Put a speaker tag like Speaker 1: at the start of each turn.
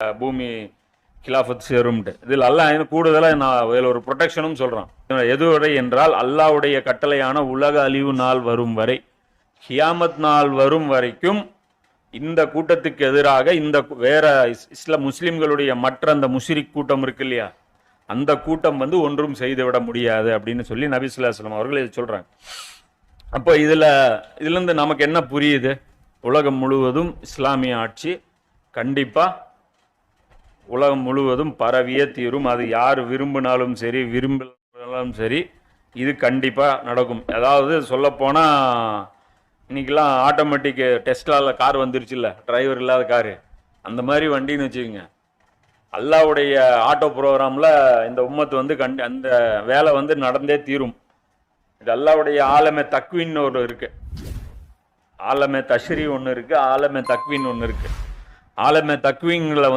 Speaker 1: பூமி கிலாஃபத் சேரும்ட்டு இதில் அல்லாஹ் இன்னும் கூடுதலாக நான் இதில் ஒரு ப்ரொடெக்ஷனும் சொல்கிறான் எதுவரை என்றால் அல்லாவுடைய கட்டளையான உலக அழிவு நாள் வரும் வரை ஹியாமத் நாள் வரும் வரைக்கும் இந்த கூட்டத்துக்கு எதிராக இந்த வேற இஸ்- இஸ்லாம் மற்ற அந்த முஷ்ரிக் கூட்டம் இருக்கு இல்லையா? அந்த கூட்டம் வந்து ஒன்றும் செய்துவிட முடியாது அப்படின்னு சொல்லி நபிசுல்லாஸ்லாம் அவர்கள் இதை சொல்கிறாங்க அப்போ இதுல இதுல இருந்து நமக்கு என்ன புரியுது? உலகம் முழுவதும் இஸ்லாமிய ஆட்சி கண்டிப்பா உலகம் முழுவதும் பரவிய தீரும். அது யார் விரும்பினாலும் சரி விரும்பினாலும் சரி இது கண்டிப்பாக நடக்கும். அதாவது சொல்லப்போனால் இன்னைக்கெல்லாம் ஆட்டோமேட்டிக்கு டெஸ்ட்லாவில் கார் வந்துருச்சுல்ல டிரைவர் இல்லாத காரு. அந்த மாதிரி வண்டின்னு வச்சுக்கோங்க. அல்லாவுடைய ஆட்டோ ப்ரோக்ராம்ல இந்த உம்மத்து வந்து கண்டு அந்த வேலை வந்து நடந்தே தீரும். இது அல்லாவுடைய ஆலமே தக்வின்னு ஒரு இருக்குது ஆலமே தஷ்ரி ஒன்று இருக்குது ஆலமே தக்வின் ஒன்று இருக்குது ஆலமே தக்வீன்ல வந்து